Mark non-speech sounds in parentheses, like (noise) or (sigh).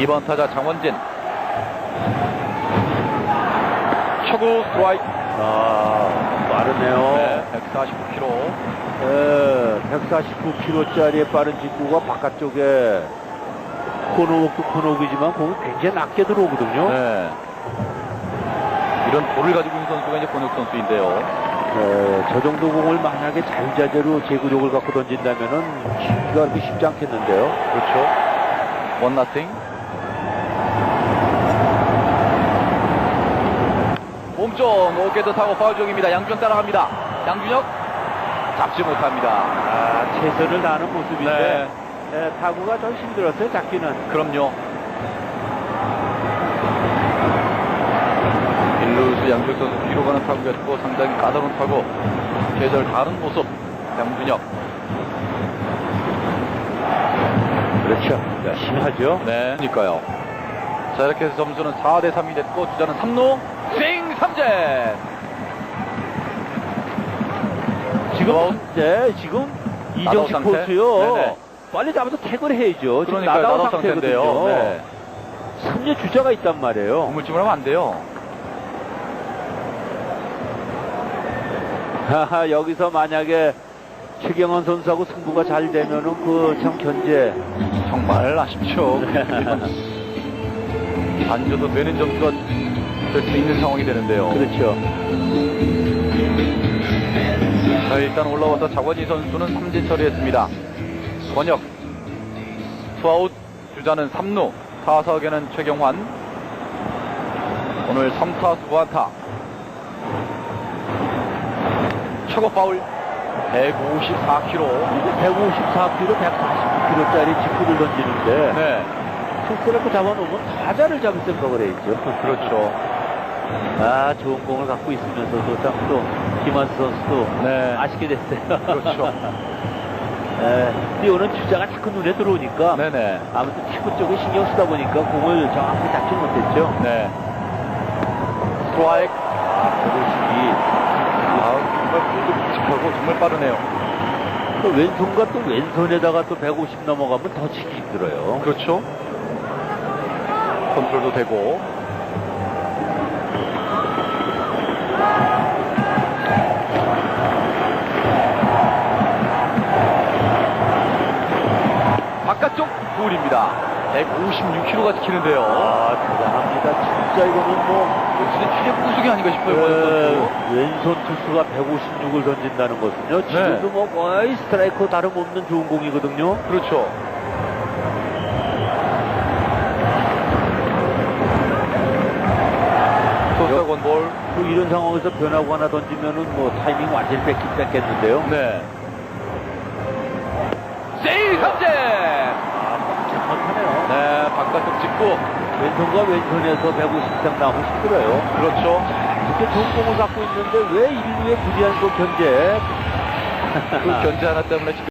2번 타자 장원진. 초구 스트라이크. 아, 빠르네요. 네, 149km. 예, 149km짜리의 빠른 직구가 바깥쪽에 코너웍도 코너웍이지만 공이 굉장히 낮게 들어오거든요. 네. 이런 볼을 가지고 있는 선수가 이제 권혁 선수인데요. 예, 저 정도 공을 만약에 자유자재로 제구력을 갖고 던진다면은 치기가 그렇게 쉽지 않겠는데요. 그렇죠. 원 나싱. 몸쪽 높게도 타고 파울 중입니다. 양준혁 따라갑니다. 양준혁 잡지 못합니다. 아, 최선을 다하는 모습인데 네. 예, 타구가 좀 힘들었어요. 잡기는. 그럼요. 일루수 양준혁 선수 뒤로 가는 타구였고 상당히 까다로운 타구. 계절 다른 모습. 양준혁. 그렇죠. 열심히 하죠. 네. 그러니까요. 자, 이렇게 해서 점수는 4대 3이 됐고, 주자는 3루, 스윙 3제! 지금 네, 지금 이정식 상태? 포수요. 네네. 빨리 잡아서 태그를 해야죠. 지금 그러니까 나다운 나다운 상태인데요. 상태거든요. 네. 3루 주자가 있단 말이에요. 우물쭈물 하면 안 돼요. 하하, 여기서 만약에 최경원 선수하고 승부가 잘 되면은 그 참 견제. 정말 아쉽죠. (laughs) 안 줘도 되는 점수가 될 수 있는 상황이 되는데요. 그렇죠. 자, 일단 올라와서 자권희 선수는 삼진 처리했습니다. 권혁, 투아웃, 주자는 3루, 타석에는 최경환. 오늘 3타수 무안타. 초고 파울, 154km. 154kg, 149kg짜리 직구를 던지는데 네, 투스트라이크 잡아놓으면 타자를 잡을 생각을 해야죠. 그렇죠. 아, 좋은 공을 갖고 있으면서도 참또 김한수 선수도 네. 아쉽게 됐어요. 그렇죠. (laughs) 네, 뛰어오는 주자가 자꾸 눈에 들어오니까 네네. 아무튼 피부 쪽에 신경 쓰다 보니까 공을 정확히 잡지 못했죠. 네. 스트라이크. 아, 그것이 아, 정말 볼도 묵직하고 정말 빠르네요. 또 왼손과 또 왼손에다가 또 150 넘어가면 더 치기 힘들어요. 그렇죠. 컨트롤도 되고. 볼입니다. 156km가 지키는데요. 아, 대단합니다. 진짜 이거는 뭐 진짜 추적 구속이 아닌가 싶어요. 네. 왼손 투수가 156을 던진다는 것은요. 지금도 뭐 거의 스트라이커 다름없는 좋은 공이거든요. 그렇죠. 또 이런 상황에서 변화구 하나 던지면은 뭐 타이밍 완전히 뺏긴 뺏겠는데요. 네. 직구. 왼손과 왼손에서 150 이상 나오면 힘들어요. 그렇죠. 이렇게 좋은 공을 갖고 있는데 왜 1루에 무리한 그 견제? 그 견제 하나 때문에 지금